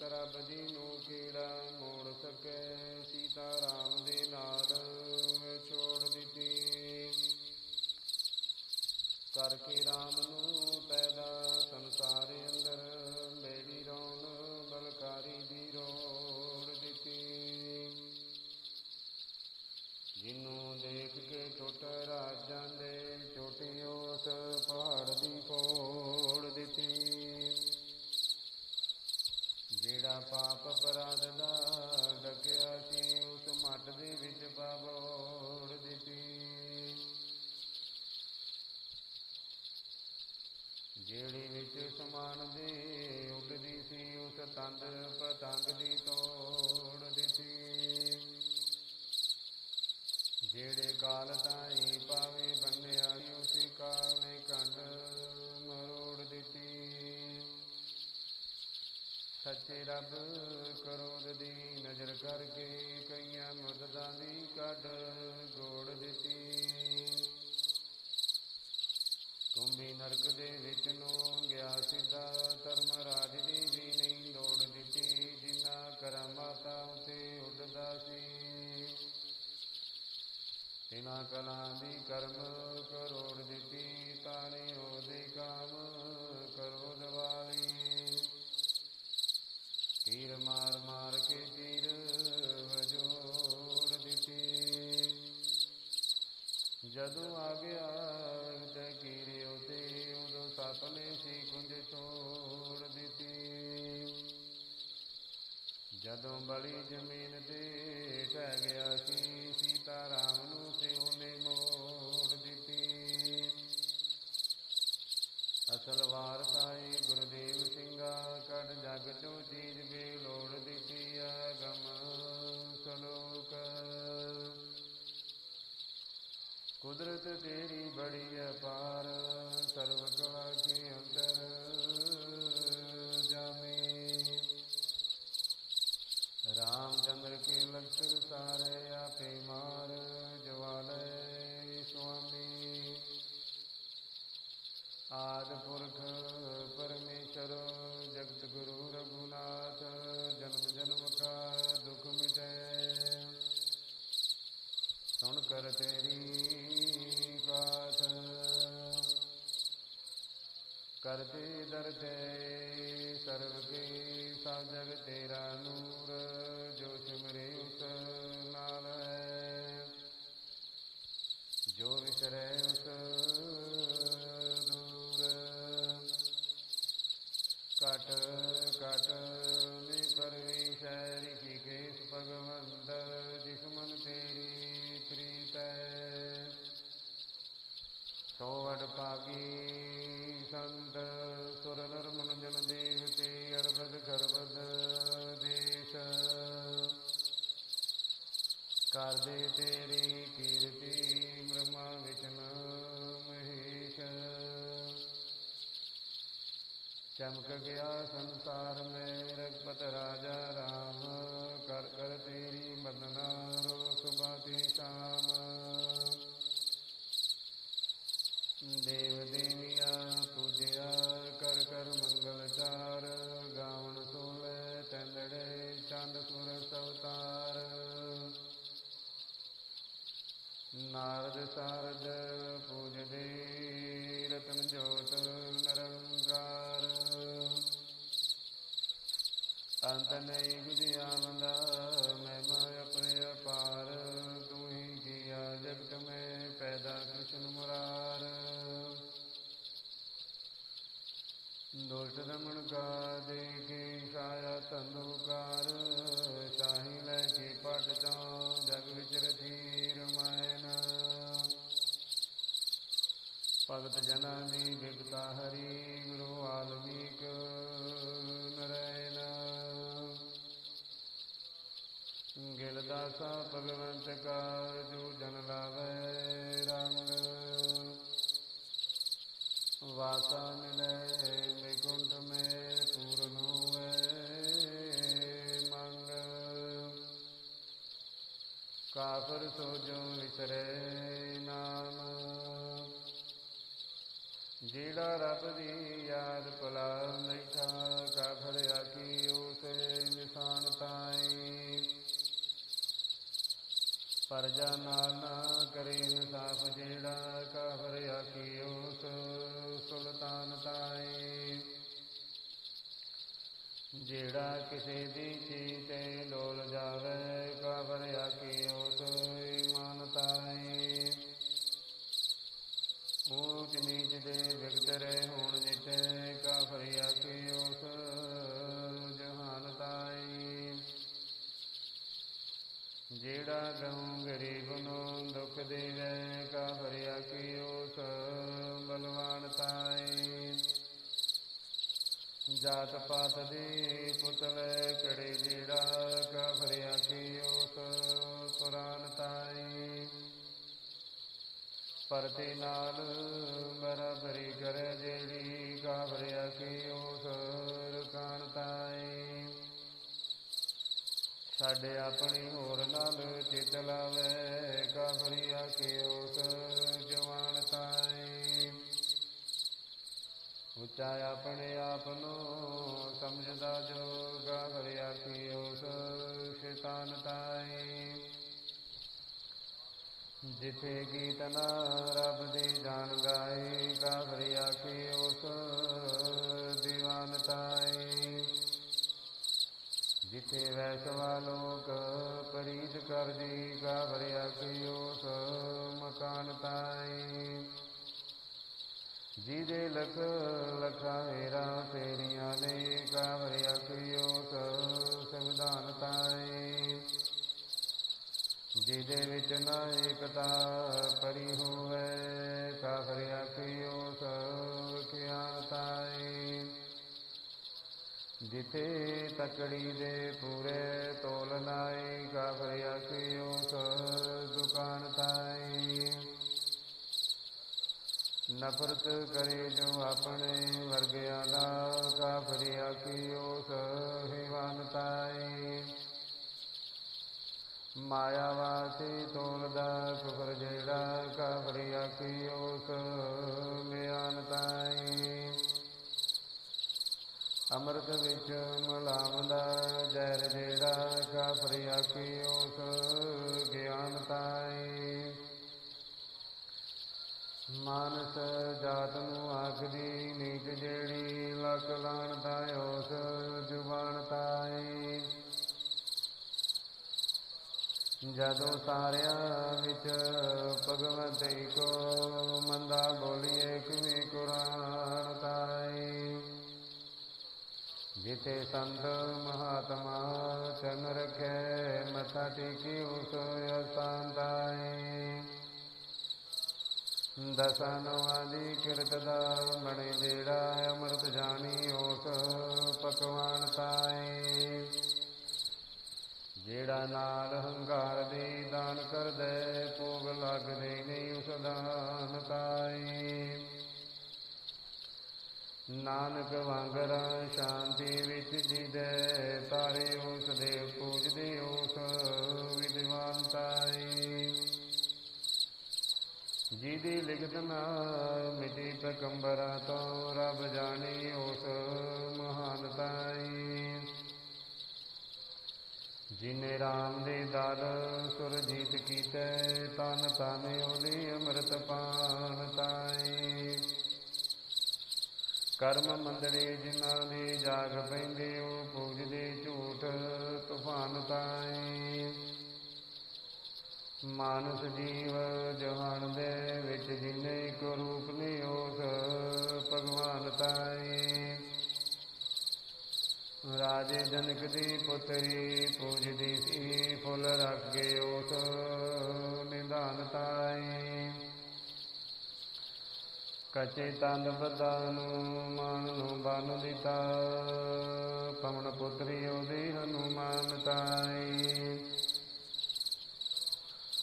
ਸੰਤ rub ਜੀ ਨੂੰ ਕੀੜਾ ਮੋੜ ਸਕੇ, ਸੀਤਾ ਰਾਮ ਦੇ ਨਾਲ ਛੋੜ ਦਿੱਤੀ। ਕਰਕੇ ਰਾਮ ਨੂੰ ਪੈਦਾ ਸੰਸਾਰ ਅੰਦਰ, ਮੇਰੀ ਰੌਣ ਬਲਕਾਰੀ ਦੀ ਰੋੜ ਦਿੱਤੀ। ਜਿਨੂੰ ਦੇਖ ਕੇ ਟੁੱਟ ਰਾਜ ਜਾਂਦੇ ਛੋਟੀ ਉਸ ਪਹਾੜ ਦੀ ਕੋੜ ਦਿੱਤੀ। ਪਾਪ ਅਪਰਾਧ ਦਾ ਡਕਿਆ ਸੀ, ਉਸ ਮੱਟ ਦੇ ਵਿੱਚ ਪਾਵੋੜ ਦਿੱਤੀ। ਜਿਹੜੀ ਵਿੱਚ ਸਮਾਨ ਦੇ ਉੱਡਦੀ ਸੀ, ਉਸ ਤੰਦ ਪਤੰਗ ਦੀ ਤੋੜ ਦਿੱਤੀ। ਜਿਹੜੇ ਕਾਲ ਤਾਈ ਸੱਚੇ ਰੱਬ ਕਰੋਦ ਦੀ ਨਜ਼ਰ ਕਰਕੇ ਕਈਆਂ ਮਦਦਾਂ ਦੀ ਕੱਢ ਗੋੜ ਦਿੱਤੀ। ਕੁੰਭੀ ਨਰਕ ਦੇ ਵਿੱਚ ਨੂੰ ਗਿਆ ਸਿੱਧਾ, ਧਰਮ ਰਾਜ ਦੀ ਵੀ ਨਹੀਂ ਲੋੜ ਦਿੱਤੀ। ਜਿੰਨਾ ਕਰਮ ਮਾਤਾ ਉਤੇ ਉੱਡਦਾ ਸੀ। ਤਿਨਾ ਕਲਾਂ ਦੀ ਕਰਮ ਕਰੋੜ ਦਿੱਤੀ ਤਾਨੇ ਉਹਦੇ ਕਾਮ ਕਰੋ ਦਵਾਲੀ। ਤੀਰ ਮਾਰ ਮਾਰ ਕੇ ਤੀਰ ਵਜੋੜ ਦਿੱਤੀ। ਜਦੋਂ ਆ ਗਿਆ ਤੇ ਕੀਰੇ ਉਤੇ, ਉਦੋਂ ਸੱਪ ਨੇ ਸੀ ਕੁੰਜ ਤੋੜ ਦਿੱਤੀ। ਜਦੋਂ ਬਲੀ ਜ਼ਮੀਨ ਤੇ ਟਹਿ ਗਿਆ ਸੀ, ਸੀਤਾ ਰਾਮ ਨੂੰ ਸਿਉ ਨੇ ਮੋੜ ਦਿੱਤੀ। ਅਸਲ ਵਾਰਤਾਈ ਗੁਰਦੇਵ ਕੁਦਰਤ ਤੇਰੀ ਬੜੀ ਅਪਾਰ ਸਰਵ ਕਲਾ ਕੇ ਅੰਦਰ ਜਾਮੇ। ਰਾਮਚੰਦਰ ਕੇ ਲਖਰ ਸਾਰੇ ਆਪੇ ਮਾਰ, ਜਵਾਲੇ ਸੁਆਮੀ। ਆਦ ਪੁਰਖ ਪਰਮੇਸ਼ਰ, ਜਗਤ ਗੁਰੂ ਰਘੁਨਾਥ, ਜਨਮ ਜਨਮ ਕਾ ਦੁਖ ਮਿਟੈ। ਸੁਣ ਕਰ ਤੇਰੀ ਕਾਥ ਕਰਤੇ ਦਰਤੇ ਸਰਬ ਕੇ ਸਭ ਜਗ ਤੇਰਾ ਨੂਰ। ਪਾਗੀ ਸੁਰ ਨਰ ਮਨ ਜਨ ਦੇਵ ਤੇ ਅਰਬਦ ਗਰਬਦ ਦੇਸ਼। ਕਰਦੇ ਤੇਰੀ ਕੀਰਤੀ ਬ੍ਰਹਮਾ ਵਿਸ਼ਨ ਮਹੇਸ਼। ਚਮਕ ਗਿਆ ਸੰਸਾਰ ਮੈਂ ਰਗਪਤ ਰਾਜਾ ਰਾਮ। ਕਰ ਕਰ ਤੇਰੀ ਬੰਦਨਾ ਰੋਸ ਬਾਤੀ ਸ਼ਾਮ ਦੇਵ ਦੇਵੀਆ ਪੂਜਿਆ ਕਰ ਕਰ ਮੰਗਲ ਚਾਰ ਗਾਵਣ ਸੋਲੇ ਤੰਦੜੇ, ਚੰਦ ਸੁਰ ਸਵਤਾਰ ਨਾਰਦ ਸਾਰਦ ਪੂਜਦੇ ਰਤਨ ਜੋਤ ਨਿਰੰਕਾਰ। ਅੰਤ ਨਹੀਂ ਗੁਜਿਆ ਮੰਦਾ ਮਹਿਮਾ ਆਪਣੇ ਅਪਾਰ। ਤੂੰ ਹੀ ਕੀਆ ਜਗਤ ਮੈਂ ਪੈਦਾ ਕ੍ਰਿਸ਼ਨ ਮੁਰਾਰ। ਦੁਸ਼ਟ ਰਮਣ ਕਾ ਦੇ ਕੇ ਛਾਇਆ ਤੰਦੂਕਾਰ, ਸ਼ਾਹੀ ਲੈ ਕੇ ਪਟ ਚੋਂ ਜਗ ਵਿੱਚ ਰਤੀ ਰਮਾਇਣ ਭਗਤ ਜਨਾਂ ਦੀ ਬਿਗਤਾ ਹਰੀ, ਗੁਰੂ ਆਲਮੀਕ ਨਰੈਣ ਗਿਲ ਦਾਸਾ ਭਗਵੰਤ ਕਾ, ਜੋ ਜਨ ਲਾਵੇ ਰੰਗ। ਵਾਸਾ ਮਿਲੇ ਕਾਫਰ ਸੋ ਜੋ ਵਿਸਰੇ ਨਾਮ। ਜਿਹੜਾ ਰੱਬ ਦੀ ਯਾਦ ਭੁਲਾ ਬੈਠਾ, ਕਾਫ਼ਰ ਫੜਿਆ ਕੀ ਉਸ ਨਿਸ਼ਾਨ ਤਾਈ। ਪਰਜਾ ਨਾਲ ਨਾ ਕਰੇ ਇਨਸਾਫ ਜਿਹੜਾ ਕਾਫ਼ਰ ਫੜਿਆ ਕੀ ਉਸ ਸੁਲਤਾਨ ਤਾਈ। ਜਿਹੜਾ ਕਿਸੇ ਦੀ ਚੀਜ਼ ਤੇ ਜਾਵੇ ਕਾ ਫੜਿਆ ਉਸ ਇਮਾਨ ਊਚ ਨੀਚ ਦੇ ਵਿਗਦਰੇ ਹੋਣ ਜਿਤੇ ਕਾਫਰਿਆ ਕੀ ਉਸ ਜਹਾਨ ਜਿਹੜਾ ਗਉ ਗਰੀਬ ਨੂੰ ਦੁੱਖ ਦੇਵੇ ਕਾਫਰਿਆ ਕੀ ਜਾਤ ਪਾਤ ਦੀ ਪੁਤਲੇ ਕੜੇ ਜਿਹੜਾ ਕਾਫਰਿਆ ਕੀ ਉਸ ਪੁਰਾਨ ਤਾਈ। ਪਰਤੇ ਨਾਲ ਬਰਾਬਰੀ ਕਰ ਜਿਹੜੀ ਕਾਵਰਿਆ ਕੀ ਉਸ ਰਕਾਨ ਤਾਈ। ਸਾਡੇ ਆਪਣੀ ਹੋਰ ਨਾਲ ਚਿਤ ਲਾਵੇ ਕਾਵਰਿਆ ਕੀ ਉਸ ਉੱਚਾ ਆਪਣੇ ਆਪ ਨੂੰ ਸਮਝਦਾ ਜੋ ਕਾਵਰਿਆ ਕੀ ਉਸ ਸ਼ੈਤਾਨ ਤਾਈ। ਜਿਥੇ ਗੀਤ ਨਾ ਰੱਬ ਦੀ ਜਾਣ ਗਾਏ ਕਾਵਰਿਆ ਕੀ ਉਸ ਦੀਵਾਨ ਤਾਈ। ਜਿਥੇ ਵੈਸਵਾ ਲੋਕ ਪਰੀਤ ਕਰਦੀ ਕਾਵਰਿਆ ਕੀ ਉਸ ਮਕਾਨ ਤਾਈ। ਜਿਹਦੇ ਲਖ ਲਖਾ ਮੇਰਾ ਤੇਰੀਆਂ ਨੇ ਕਾਵਰਿਆ ਕੀ ਉਸ ਸੰਵਿਧਾਨ ਤਾਈ ਜਿਹਦੇ ਵਿੱਚ ਨਾ ਏਕਤਾ ਪਰੀ ਹੋਵੇ ਕਾਫਰਿਆ ਕੀ ਉਸ ਖਿਆਲ ਤਾਈ ਤਕੜੀ ਦੇ ਪੂਰੇ ਤੋਲ ਨਾਈ ਕਾਫਰਿਆ ਕੀ ਉਸ ਦੁਕਾਨ ਤਾਈ ਨਫ਼ਰਤ ਕਰੇ ਜੋ ਆਪਣੇ ਵਰਗਿਆਂ ਦਾ ਕਾਫਰਿਆ ਕੀ ਉਸ ਹਿਵਾਨ ਤਾਈ। ਮਾਇਆ ਵਾਸੀ ਤੋਲਦਾ ਕੁਫਰ ਜਿਹੜਾ ਕਾਫਰਿਆ ਕੀ ਉਸ ਮਿਆਨ ਤਾਈ। ਅੰਮ੍ਰਿਤ ਵਿੱਚ ਮਲਾਮਦਾ ਜ਼ਹਿਰ ਜਿਹੜਾ ਕਾਫਰਿਆ ਕੀ ਉਸ ਗਿਆਨ ਤਾਈ ਮਾਨਸ ਜਾਤ ਨੂੰ ਆਖਦੀ, ਨੀਚ ਜਿਹੜੀ ਲਕ ਲਾਣ ਦਾ ਉਸ ਜ਼ੁਬਾਨ ਤਾਈ। ਜਦੋਂ ਸਾਰਿਆਂ ਵਿੱਚ ਭਗਵਤ ਕੋ ਮੰਦਾ ਬੋਲੀਏ, ਕਿਵੇਂ ਕੁਰਾਨ ਤਾਈ? ਜਿਤੇ ਸੰਤ ਮਹਾਤਮਾ ਚੰਨ ਰਖੇ, ਮਥਾ ਟੇਕੀ ਉਸ ਅਸਥਾਨ ਤਾਈ। ਦਸਾਨਵਾਂ ਕਿਰਤ ਦਾ ਬਣੇ ਜਿਹੜਾ ਅੰਮ੍ਰਿਤ ਜਾਣੀ ਉਸ ਪਕਵਾਨ ਤਾਈ ਜਿਹੜਾ ਨਾਲ ਹੰਕਾਰ ਦੇ ਦਾਨ ਕਰਦਾ ਭੋਗ ਲੱਗਦੇ ਨਹੀਂ ਉਸ ਦਾਨ ਤਾਏ। ਨਾਨਕ ਵਾਂਗਰਾ ਸ਼ਾਂਤੀ ਵਿੱਚ ਜੀਦੇ, ਤਾਰੇ ਜਿਹਦੀ ਲਿਖਤ ਨਾ ਮਿਟੀ ਪਕੰਬਰਾ ਤੋਂ ਰੱਬ ਜਾਣੀ ਉਸ ਮਹਾਨ ਤਾਈ। ਜਿਨੇ ਰਾਮ ਦੇ ਦਰ ਸੁਰਜੀਤ ਕੀਤੇ, ਤਨ ਤਨ ਓਲੀ ਅੰਮ੍ਰਿਤ ਪਾਨ ਤਾਈ। ਕਰਮ ਮੰਦੜੇ ਜਿਨ੍ਹਾਂ ਦੇ ਜਾਗ ਪੈਂਦੇ, ਉਹ ਪੂਜਦੇ ਝੂਠ ਤੂਫਾਨ ਤਾਈ। ਮਾਨਸ ਜੀਵ ਜਹਾਨ ਦੇ ਵਿੱਚ ਜਿਨੇ ਕੋ ਰੂਪ ਨੇ, ਉਸ ਭਗਵਾਨ ਤਾਈ। ਰਾਜੇ ਜਨਕ ਦੀ ਪੁੱਤਰੀ ਪੂਜਦੀ ਸੀ, ਫੁੱਲ ਰੱਖ ਕੇ ਉਸ ਨਿਧਾਨ ਤਾਈ। ਕਚੇ ਤੰਦ ਬਦਾਂ ਨੂੰ ਮਾਨ ਨੂੰ ਬਨ ਦਿੱਤਾ ਪਵਨ ਪੁੱਤਰੀ ਉਹਦੀ ਹਨੂਮਾਨ ਤਾਈ।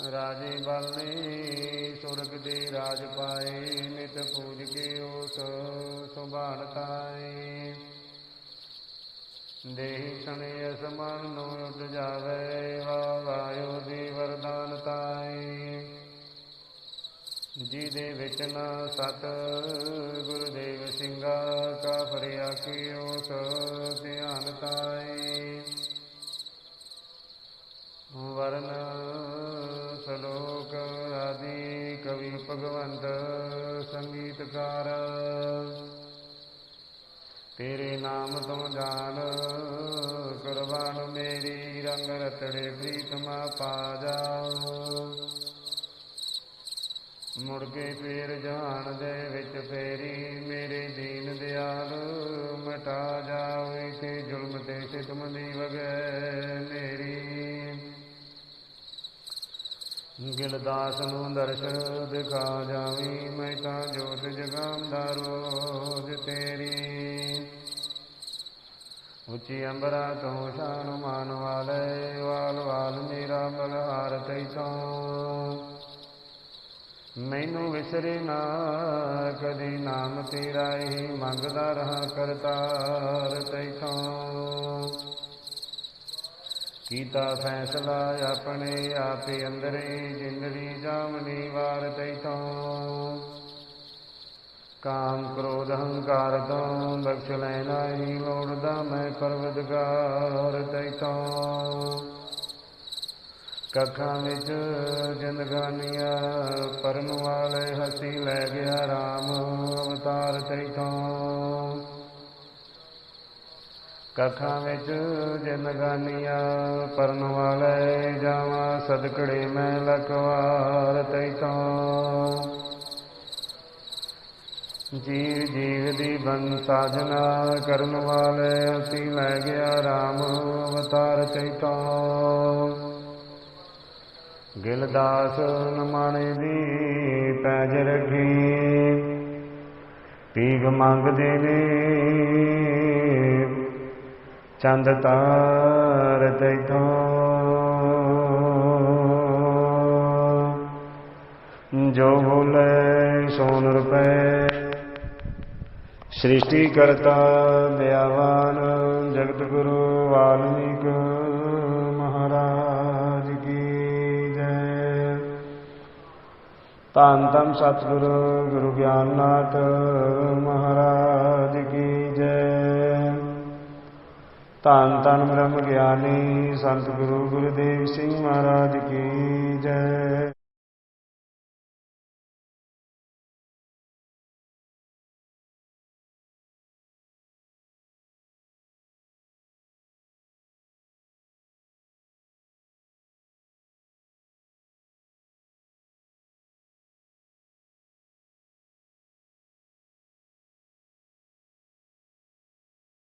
ਰਾਜੇ ਬਲਨੇ ਸੁਰਗ ਦੇ ਰਾਜ ਪਾਏ, ਨਿਤ ਪੂਜ ਕੇ ਉਸ ਸੁਭਾਨ ਤਾਈ ਦੇਹੀ ਸਣੇ ਅਸਮਨ ਨੂੰ ਉੱਡ ਜਾਵੇ ਵਾ ਵਾਯੋ ਦੀ ਵਰਦਾਨ ਤਾਏ। ਜੀ ਦੇ ਵਿੱਚ ਨ ਸਤ ਗੁਰਦੇਵ ਸਿੰਘਾ, ਕਾ ਫਰਿਆ ਕੀਓ ਸੋ ਧਿਆਨ ਤਾਏ। ਵਰਨ ਭਗਵੰਤ ਸੰਗੀਤਕਾਰ। ਤੇਰੇ ਨਾਮ ਤੋਂ ਜਾਣ ਕੁਰਬਾਨ ਮੇਰੀ, ਰੰਗ ਰਤੜੇ ਪ੍ਰੀਤਮਾ ਪਾ ਜਾਓ ਮੁੜ ਕੇ ਫੇਰ ਜਾਣ ਦੇ ਵਿੱਚ ਫੇਰੀ, ਮੇਰੇ ਦੀਨ ਦਿਆਲ ਮਟਾ ਜਾਵੇ ਤੇ ਜ਼ੁਲਮ ਤੇ ਸਿਤਮ ਦੀ ਵਗੈ ਗਿਲਦਾਸ ਨੂੰ ਦਰਸ਼ ਦਿਖਾ ਜਾਵੀ, ਮੈਂ ਤਾਂ ਜੋਤ ਜਗਾਉਂਦਾ ਰੋਜ਼ ਤੇਰੀ। ਉੱਚੀ ਅੰਬਰਾ ਤੋਂ ਸ਼ਾਨ ਮਾਨ ਵਾਲੇ, ਵਾਲ ਵਾਲ ਮੇਰਾ ਬਲਹਾਰ ਤੈਥੋਂ ਮੈਨੂੰ ਵਿਸਰੇ ਨਾ, ਕਦੀ ਨਾਮ ਤੇਰਾ ਹੀ ਮੰਗਦਾ ਰਹਾ ਕਰਤਾਰ ਤੈਥੋਂ ਕੀਤਾ ਫੈਸਲਾ ਆਪਣੇ ਆਪੇ ਅੰਦਰੇ ਜਿੰਦਰੀ ਜਾਮਨੀ ਵਾਰ ਤੈਥੋਂ। ਕਾਮ ਕ੍ਰੋਧ ਹੰਕਾਰ ਤੋਂ ਬਖਸ਼ ਲੈਣਾ ਹੀ ਲੋੜਦਾ ਮੈਂ ਪਰਵਦਗਾਰ ਤੈਥੋਂ। ਕੱਖਾਂ ਵਿੱਚ ਜਿੰਦਗਾਨੀਆਂ ਪਰਨ ਵਾਲੇ ਹਸੀ ਲੈ ਗਿਆ RAM ਅਵਤਾਰ ਤੈਥੋਂ। ਕੱਖਾਂ ਵਿੱਚ ਜਿੰਦਗਾਨੀਆਂ ਪਰਨ ਵਾਲੇ ਜਾਵਾਂ, ਸਦਕੜੇ ਮੈਂ ਲਖਵਾਰ ਤੈਥੋਂ ਜੀਵ ਜੀਵ ਦੀ ਬੰ ਸਾਜਨਾ ਕਰਨ ਵਾਲੇ ਅਸੀਂ ਲੈ ਗਿਆ RAM ਅਵਤਾਰ ਤੈਥੋਂ ਗਿਲਦਾਸ ਨਮਾਣੇ ਦੀ ਪੈਜ ਰੱਖੀ ਪੀਗ ਮੰਗਦੇ ਨੇ ਚੰਦ ਤਾਰ ਤੈਥੋਂ ਜੋ ਬੋਲੇ ਸੋਨ ਰੁਪਏ ਸ੍ਰਿਸ਼ਟੀ ਕਰਤਾ ਦਇਆਵਾਨ ਜਗਤ ਗੁਰੂ ਵਾਲਮੀਕ ਮਹਾਰਾਜ ਕੀ ਜੈ ਧੰਨ ਧੰਨ ਸਤਿਗੁਰੂ ਗੁਰੂ ਗਿਆਨਨਾਥ ਮਹਾਰਾਜ ਕੀ ਜੈ ਧੰਨ ਧੰਨ ਬ੍ਰਹਮ ਗਿਆਨੀ ਸੰਤ ਗੁਰੂ ਗੁਰਦੇਵ ਸਿੰਘ ਮਹਾਰਾਜ ਕੀ